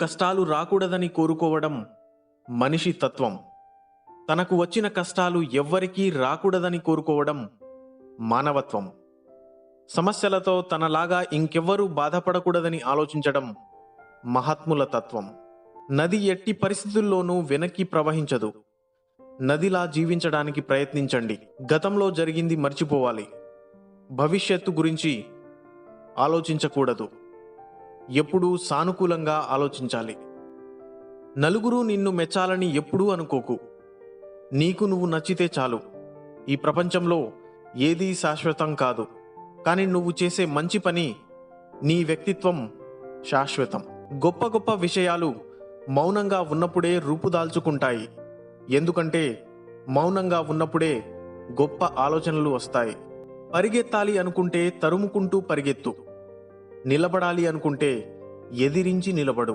కష్టాలు రాకూడదని కోరుకోవడం మనిషి తత్వం. తనకు వచ్చిన కష్టాలు ఎవ్వరికీ రాకూడదని కోరుకోవడం మానవత్వం. సమస్యలతో తనలాగా ఇంకెవ్వరూ బాధపడకూడదని ఆలోచించడం మహాత్ముల తత్వం. నది ఎట్టి పరిస్థితుల్లోనూ వెనక్కి ప్రవహించదు. నదిలా జీవించడానికి ప్రయత్నించండి. గతంలో జరిగింది మర్చిపోవాలి. భవిష్యత్తు గురించి ఆలోచించకూడదు. ఎప్పుడూ సానుకూలంగా ఆలోచించాలి. నలుగురు నిన్ను మెచ్చాలని ఎప్పుడూ అనుకోకు. నీకు నువ్వు నచ్చితే చాలు. ఈ ప్రపంచంలో ఏదీ శాశ్వతం కాదు. కానీ నువ్వు చేసే మంచి పని నీ వ్యక్తిత్వం శాశ్వతం. గొప్ప గొప్ప విషయాలు మౌనంగా ఉన్నప్పుడే రూపుదాల్చుకుంటాయి ఎందుకంటే మౌనంగా ఉన్నప్పుడే గొప్ప ఆలోచనలు వస్తాయి. పరిగెత్తాలి అనుకుంటే తరుముకుంటూ పరిగెత్తు. నిలబడాలి అనుకుంటే ఎదిరించి నిలబడు